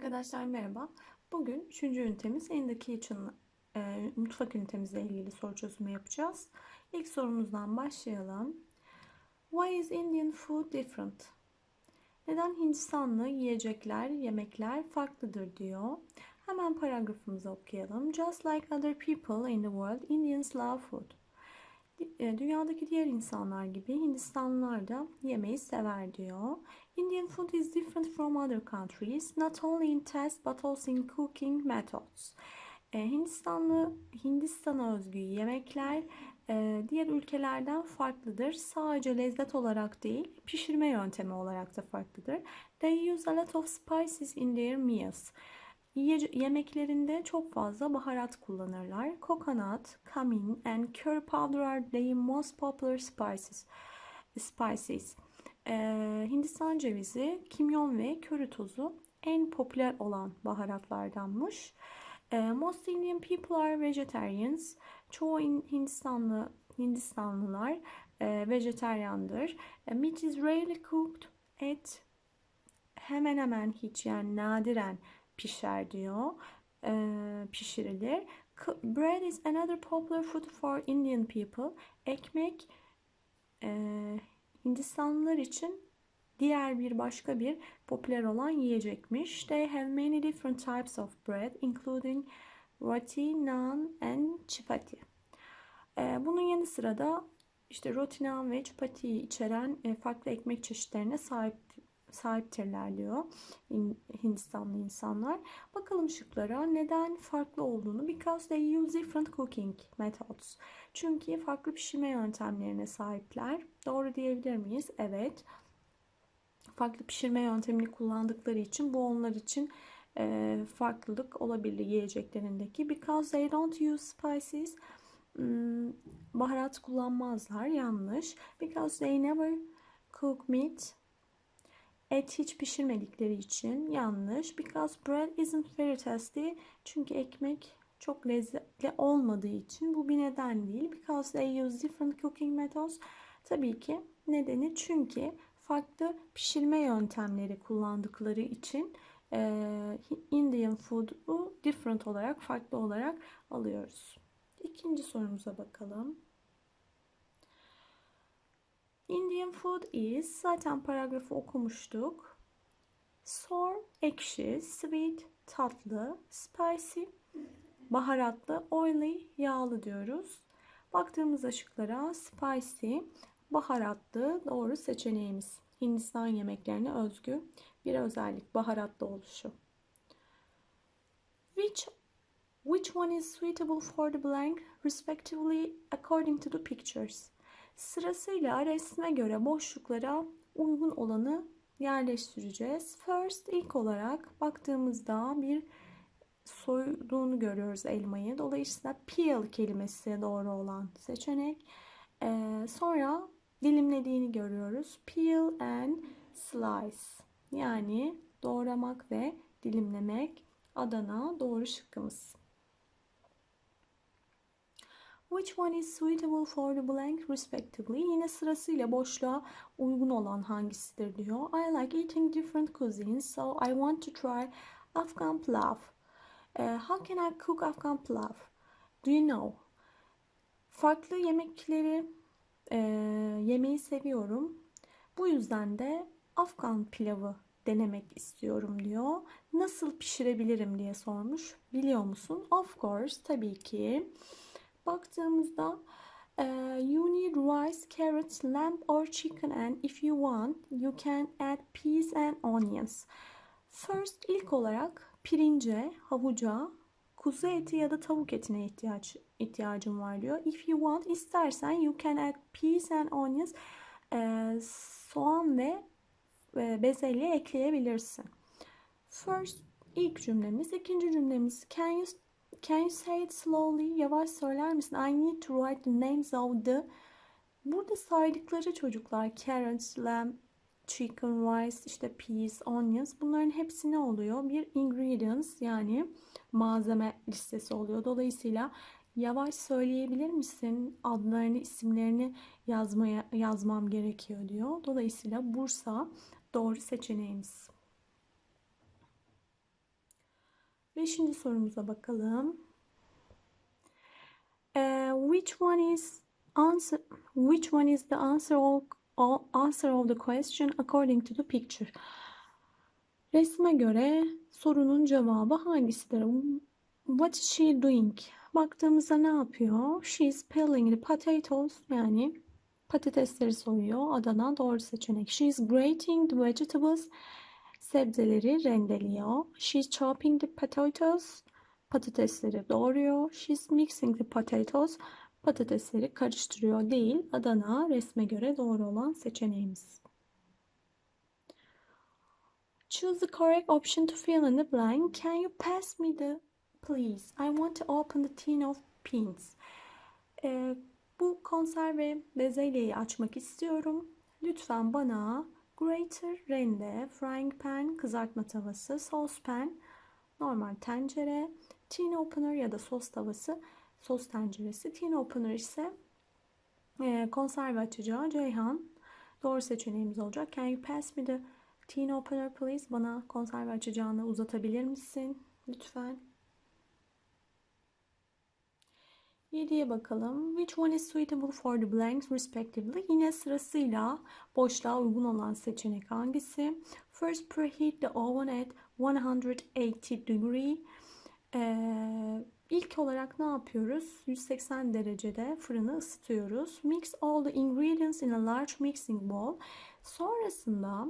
Arkadaşlar merhaba. Bugün 3. ünitemiz In the Kitchen e, mutfak ünitemizle ilgili soru çözümü yapacağız. İlk sorumuzdan başlayalım. Why is Indian food different? Neden Hindistanlı yiyecekler, yemekler farklıdır diyor. Hemen paragrafımızı okuyalım. Just like other people in the world, Indians love food. E, dünyadaki diğer insanlar gibi Hindistanlılar da yemeği sever diyor. Indian food is different from other countries, not only in taste but also in cooking methods. E, Hindistanlı, Hindistan'a özgü yemekler e, diğer ülkelerden farklıdır. Sadece lezzet olarak değil, pişirme yöntemi olarak da farklıdır. They use a lot of spices in their meals. Yemeklerinde çok fazla baharat kullanırlar. Coconut, cumin and curry powder are the most popular spices. spices. Ee, Hindistan cevizi, kimyon ve köri tozu en popüler olan baharatlardanmış. Ee, most Indian people are vegetarians. Çoğu Hindistanlı Hindistanlılar e, vejeteryandır. E, meat is rarely cooked. Et hemen hemen hiç yani nadiren pişer diyor. E, pişirilir. Bread is another popular food for Indian people. Ekmek e, Hindistanlılar için diğer bir başka bir popüler olan yiyecekmiş. They have many different types of bread including roti, naan and chapati. E, bunun yanı sıra da işte roti, naan ve chapati içeren e, farklı ekmek çeşitlerine sahip sahiptirler diyor Hindistanlı insanlar. Bakalım şıklara neden farklı olduğunu. Because they use different cooking methods. Çünkü farklı pişirme yöntemlerine sahipler. Doğru diyebilir miyiz? Evet. Farklı pişirme yöntemini kullandıkları için bu onlar için e, farklılık olabilir yiyeceklerindeki. Because they don't use spices. Hmm, baharat kullanmazlar. Yanlış. Because they never cook meat Et hiç pişirmedikleri için yanlış. Because bread isn't very tasty. Çünkü ekmek çok lezzetli olmadığı için bu bir neden değil. Because they use different cooking methods. Tabii ki nedeni çünkü farklı pişirme yöntemleri kullandıkları için e, Indian food'u different olarak, farklı olarak alıyoruz. İkinci sorumuza bakalım. Indian food is zaten paragrafı okumuştuk. Sour, ekşi, sweet, tatlı, spicy, baharatlı, oily, yağlı diyoruz. Baktığımız şıklara spicy, baharatlı doğru seçeneğimiz. Hindistan yemeklerine özgü bir özellik baharatlı oluşu. Which which one is suitable for the blank respectively according to the pictures? Sırasıyla resme göre boşluklara uygun olanı yerleştireceğiz. First ilk olarak baktığımızda bir soyduğunu görüyoruz elmayı. Dolayısıyla peel kelimesi doğru olan seçenek. Ee, sonra dilimlediğini görüyoruz. Peel and slice. Yani doğramak ve dilimlemek Adana doğru şıkkımız. Which one is suitable for the blank respectively? Yine sırasıyla boşluğa uygun olan hangisidir diyor. I like eating different cuisines so I want to try Afghan pilav. Uh, how can I cook Afghan pilav? Do you know? Farklı yemekleri e, yemeyi seviyorum. Bu yüzden de Afgan pilavı denemek istiyorum diyor. Nasıl pişirebilirim diye sormuş. Biliyor musun? Of course tabii ki baktığımızda you need rice, carrots, lamb or chicken and if you want you can add peas and onions. First ilk olarak pirince, havuca, kuzu eti ya da tavuk etine ihtiyaç ihtiyacım var diyor. If you want istersen you can add peas and onions. E, soğan ve e, bezelye ekleyebilirsin. First ilk cümlemiz. ikinci cümlemiz. Can you Can you say it slowly? Yavaş söyler misin? I need to write the names of the Burada saydıkları çocuklar carrots, lamb, chicken, rice, işte peas, onions bunların hepsi ne oluyor? Bir ingredients yani malzeme listesi oluyor. Dolayısıyla yavaş söyleyebilir misin? Adlarını, isimlerini yazmaya yazmam gerekiyor diyor. Dolayısıyla Bursa doğru seçeneğimiz. Beşinci sorumuza bakalım. Uh, which one is answer? Which one is the answer of answer of the question according to the picture? Resme göre sorunun cevabı hangisidir? What is she doing? Baktığımızda ne yapıyor? She is peeling the potatoes yani patatesleri soyuyor. Adana doğru seçenek. She is grating the vegetables. Sebzeleri rendeliyor. She is chopping the potatoes. Patatesleri doğruyor. She is mixing the potatoes. Patatesleri karıştırıyor değil. Adana resme göre doğru olan seçeneğimiz. Choose the correct option to fill in the blank. Can you pass me the please? I want to open the tin of beans. Ee, bu konserve bezelyeyi açmak istiyorum. Lütfen bana grater, rende, frying pan, kızartma tavası, saucepan, normal tencere, tin opener ya da sos tavası, sos tenceresi. Tin opener ise e, konserve açacağı Ceyhan. Doğru seçeneğimiz olacak. Can you pass me the tin opener please? Bana konserve açacağını uzatabilir misin? Lütfen. 7'ye bakalım. Which one is suitable for the blanks respectively? Yine sırasıyla boşluğa uygun olan seçenek hangisi? First preheat the oven at 180 degree. Ee, ilk olarak ne yapıyoruz? 180 derecede fırını ısıtıyoruz. Mix all the ingredients in a large mixing bowl. Sonrasında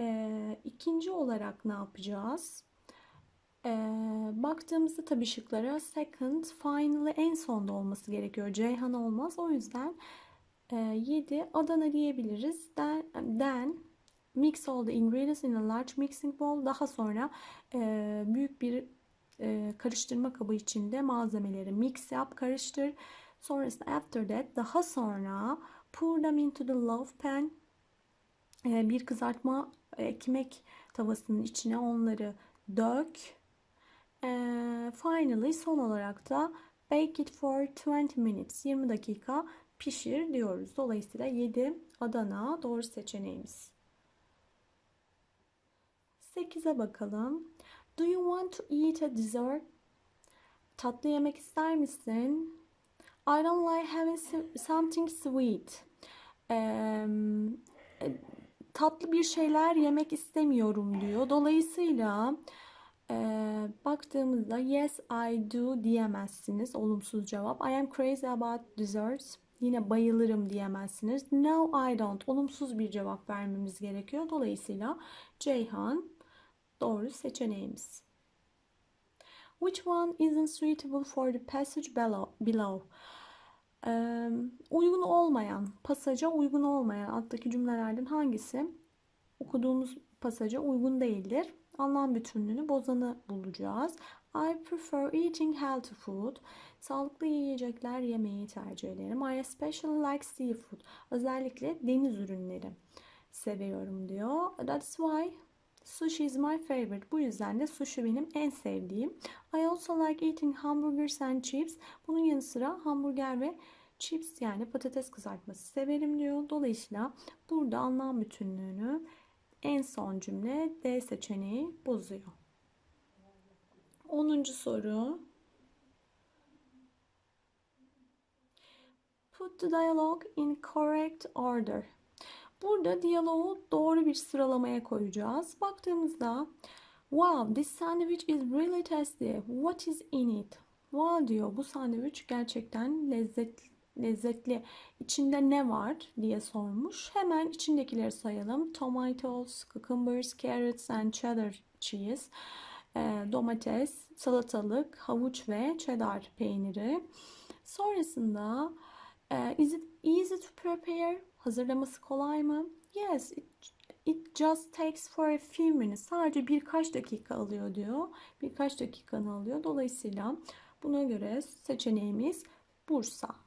e, ikinci olarak ne yapacağız? Ee, baktığımızda tabii şıklara second, finally en sonda olması gerekiyor. Ceyhan olmaz. O yüzden e, 7 Adana diyebiliriz. Then, then mix all the ingredients in a large mixing bowl. Daha sonra e, büyük bir e, karıştırma kabı içinde malzemeleri mix yap, karıştır. Sonrasında after that daha sonra pour them into the loaf pan. E, bir kızartma ekmek tavasının içine onları dök. Finally son olarak da bake it for 20 minutes. 20 dakika pişir diyoruz. Dolayısıyla 7 Adana doğru seçeneğimiz. 8'e bakalım. Do you want to eat a dessert? Tatlı yemek ister misin? I don't like having something sweet. Ee, tatlı bir şeyler yemek istemiyorum diyor. Dolayısıyla e, baktığımızda yes I do diyemezsiniz. Olumsuz cevap. I am crazy about desserts. Yine bayılırım diyemezsiniz. No I don't. Olumsuz bir cevap vermemiz gerekiyor. Dolayısıyla Ceyhan doğru seçeneğimiz. Which one isn't suitable for the passage below? Ee, uygun olmayan, pasaja uygun olmayan alttaki cümlelerden hangisi okuduğumuz pasaja uygun değildir? Anlam bütünlüğünü bozanı bulacağız. I prefer eating healthy food. Sağlıklı yiyecekler yemeyi tercih ederim. I especially like seafood. Özellikle deniz ürünleri seviyorum diyor. That's why Sushi is my favorite. Bu yüzden de sushi benim en sevdiğim. I also like eating hamburgers and chips. Bunun yanı sıra hamburger ve chips yani patates kızartması severim diyor. Dolayısıyla burada anlam bütünlüğünü en son cümle D seçeneği bozuyor. 10. soru. Put the dialogue in correct order. Burada diyaloğu doğru bir sıralamaya koyacağız. Baktığımızda Wow, this sandwich is really tasty. What is in it? Wow diyor bu sandviç gerçekten lezzetli lezzetli. İçinde ne var diye sormuş. Hemen içindekileri sayalım. Tomatoes, cucumbers, carrots and cheddar cheese. E, domates, salatalık, havuç ve cheddar peyniri. Sonrasında e, is it easy to prepare? Hazırlaması kolay mı? Yes, it, it just takes for a few minutes. Sadece birkaç dakika alıyor diyor. Birkaç dakikanı alıyor. Dolayısıyla buna göre seçeneğimiz Bursa.